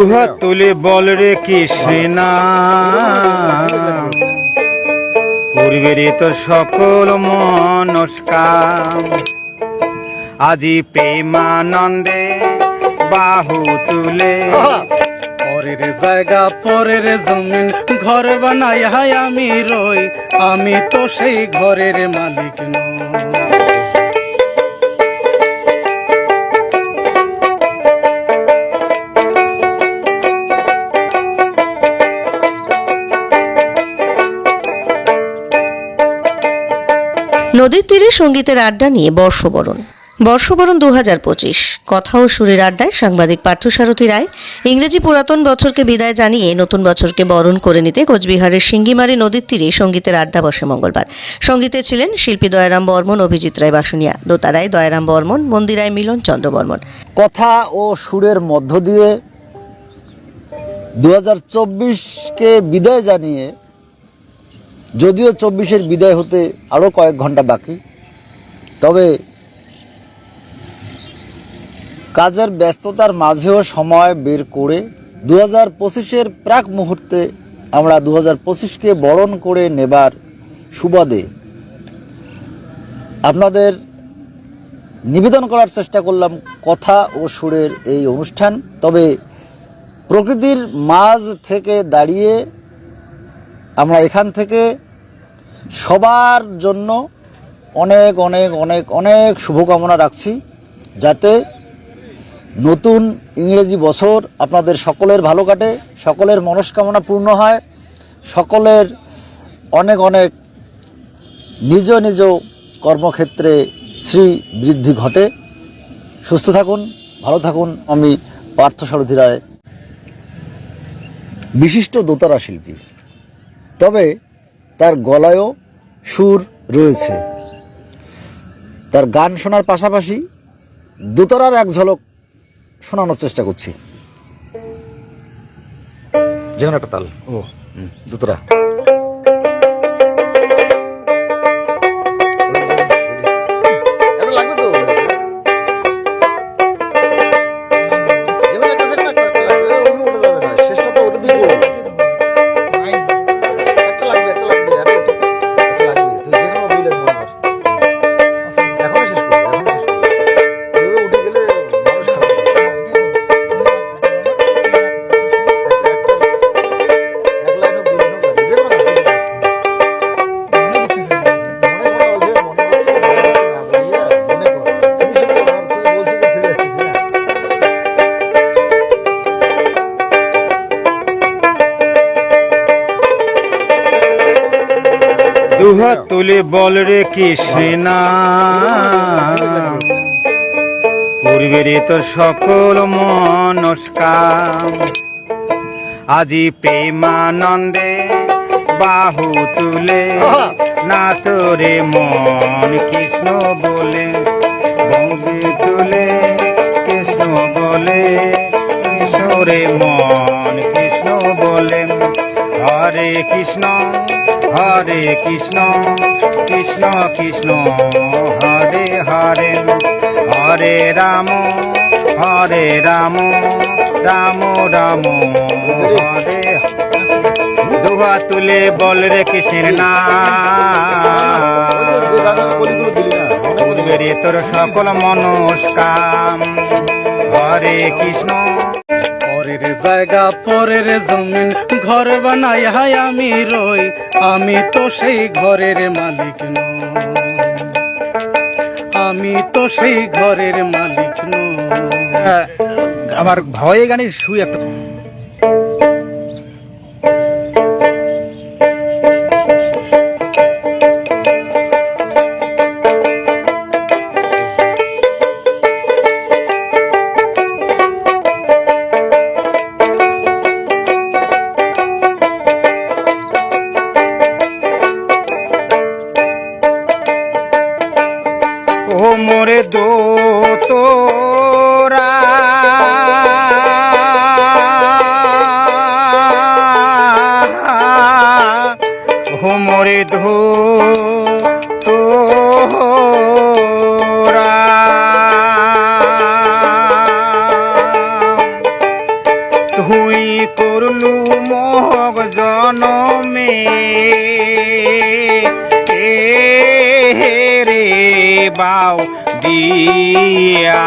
দুহাত তুলে বল রে কৃষ্ণা। পূর্বের তো সকল মনস্কাম। আজি প্রেমানন্দে বাহু তুলে। পরের জায়গা, পরের জমিন ঘর বানাই হাই আমি রই। আমি তো সেই ঘরের মালিক নই। নদীর তীরে সঙ্গীতের আড্ডা নিয়ে বর্ষবরণ। বর্ষবরণ দু হাজার পঁচিশ। কথা ও সুরের আড্ডায় সাংবাদিক পার্থসারথী রায় ইংরেজি পুরাতন বছরকে বিদায় জানিয়ে নতুন বছরকে বরণ করে নিতে কোচবিহারের সিঙ্গিমারি নদীর তীরে সঙ্গীতের আড্ডা বসে মঙ্গলবার। সঙ্গীতে ছিলেন শিল্পী দয়ারাম বর্মন, অভিজিৎ রায় বাসুনিয়া দোতারায় দয়ারাম বর্মন মন্দিরায় মিলন চন্দ্র বর্মন। কথা ও সুরের মধ্য দিয়ে দু হাজার চব্বিশকে বিদায় জানিয়ে যদিও চব্বিশের বিদায় হতে আরও কয়েক ঘণ্টা বাকি, তবে কাজের ব্যস্ততার মাঝেও সময় বের করে দু হাজার পঁচিশের প্রাক মুহূর্তে আমরা দু হাজার পঁচিশকে বরণ করে নেবার সুবাদে আপনাদের নিবেদন করার চেষ্টা করলাম কথা ও সুরের এই অনুষ্ঠান। তবে প্রকৃতির মাঝ থেকে দাঁড়িয়ে আমরা এখান থেকে সবার জন্য অনেক অনেক অনেক অনেক শুভকামনা রাখছি, যাতে নতুন ইংরেজি বছর আপনাদের সকলের ভালো কাটে, সকলের মনস্কামনা পূর্ণ হয়, সকলের অনেক অনেক নিজ নিজ কর্মক্ষেত্রে শ্রী বৃদ্ধি ঘটে। সুস্থ থাকুন, ভালো থাকুন। আমি পার্থ সারথী রায়। বিশিষ্ট দোতারা শিল্পী। তবে তার গলায়ও সুর রয়েছে। তার গান শোনার পাশাপাশি দোতারার এক ঝলক শোনানোর চেষ্টা করছি। যেন একটা তাল। ও, দোতারা। দুহাত তুলে বল রে কৃষ্ণা। পূর্বের তো সকল মনস্কাম। আজি প্রেমানন্দে বাহু তুলে নাচরে মন কৃষ্ণ বলে বঙ্গে তুলে কৃষ্ণ বলে কিশোরে মন কৃষ্ণ বলে হরে কৃষ্ণ। হরে কৃষ্ণ কৃষ্ণ কৃষ্ণ হরে হরে হরে রাম হরে রাম রাম রাম হরে দুহা তুলে বল রে কৃষ্ণের নাম। তোর সকল মনস্কাম হরে কৃষ্ণ পরের জায়গা, পরের জমিন, ঘর বানাই হাই আমি রই, আমি তো সেই ঘরের মালিক নই। আমি তো সেই ঘরের মালিক নই। আমার ভয়ে গানে শুয়ে একটা ও মোরে দো তোরা ও মোরে ধো করলু মগ জনমে। রে বাউ দিয়া।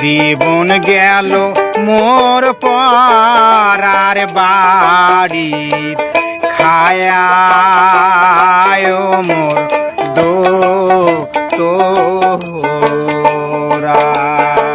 জীবন গেল মোর পারার বাড়ি খায়ায় মোর দো তো